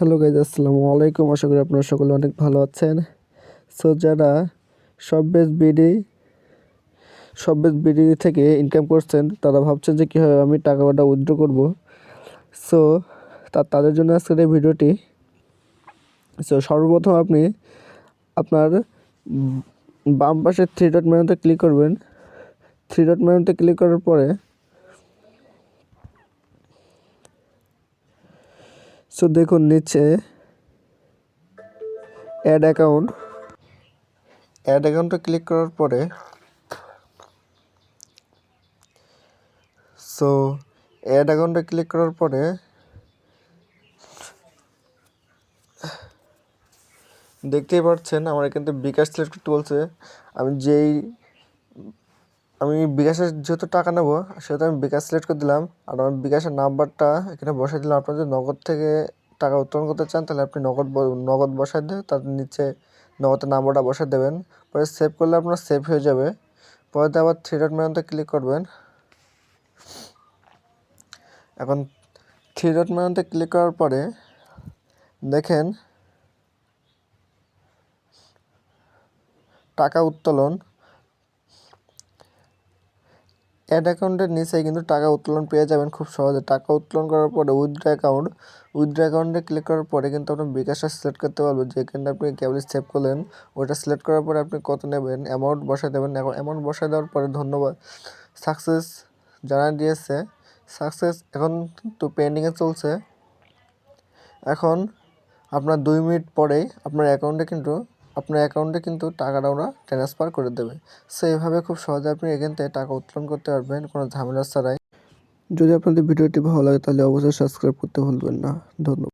Hello guys আসসালামু আলাইকুম আশা করি আপনারা সকলে অনেক ভালো আছেন। সো যারা সববেজ বিডি সববেজ বিডি থেকে ইনকাম করছেন, তারা ভাবছেন যে কীভাবে আমি টাকাটা উইথড্র করব। সো তা তাদের জন্য আজকের এই ভিডিওটি। সো সর্বপ্রথম আপনি আপনার বাম পাশে থ্রি ডট মেনুতে ক্লিক করবেন। থ্রি ডট মেনুতে ক্লিক করার পরে সো দেখুন, নিচে অ্যাড অ্যাকাউন্ট অ্যাড অ্যাকাউন্টে ক্লিক করার পরে সো অ্যাড অ্যাকাউন্টে ক্লিক করার পরে, দেখতেই পাচ্ছেন, আমার কিন্তু বিকাশ সিলেক্ট করতে বলছে। আমি যেই আমি বিকাশের যেহেতু টাকা নেব, সেহেতু আমি বিকাশ সিলেক্ট করে দিলাম। আর আমার বিকাশের নাম্বারটা এখানে বসাই দিলাম। আপনার যদি নগদ থেকে টাকা উত্তোলন করতে চান, তাহলে আপনি নগদ নগদ বসাই দিয়ে তার নিচে নগদের নাম্বারটা বসাই দেবেন। পরে সেভ করলে আপনার সেভ হয়ে যাবে। পরে আবার থ্রি ডট মেনুতে ক্লিক করবেন। এখন থ্রি ডট মেনুতে ক্লিক করার পরে দেখেন টাকা উত্তোলন। অ্যাড অ্যাকাউন্টের নিচে কিন্তু টাকা উত্তোলন পেয়ে যাবেন খুব সহজে। টাকা উত্তোলন করার পরে উইথড্র অ্যাকাউন্ট উইথড্র অ্যাকাউন্টে ক্লিক করার পরে কিন্তু আপনি বিকাশটা সিলেক্ট করতে পারবেন। যেখানে আপনি ক্যাবলি সেভ করলেন, ওইটা সিলেক্ট করার পরে আপনি কত নেবেন অ্যামাউন্ট বসাই দেবেন। এখন অ্যামাউন্ট বসাই দেওয়ার পরে ধন্যবাদ। সাকসেস জানা দিয়েছে সাকসেস এখন কিন্তু পেন্ডিংয়ে চলছে। এখন আপনার দুই মিনিট পরেই আপনার অ্যাকাউন্টে কিন্তু আপনার অ্যাকাউন্টে কিন্তু টাকাটা ওরা ট্রান্সফার করে দেবে। সো এইভাবে খুব সহজে আপনি এখান থেকে টাকা উত্তোলন করতে পারবেন, কোনো ঝামেলা ছাড়াই। যদি আপনাদের ভিডিওটি ভালো লাগে তাহলে অবশ্যই সাবস্ক্রাইব করতে ভুলবেন না। ধন্যবাদ।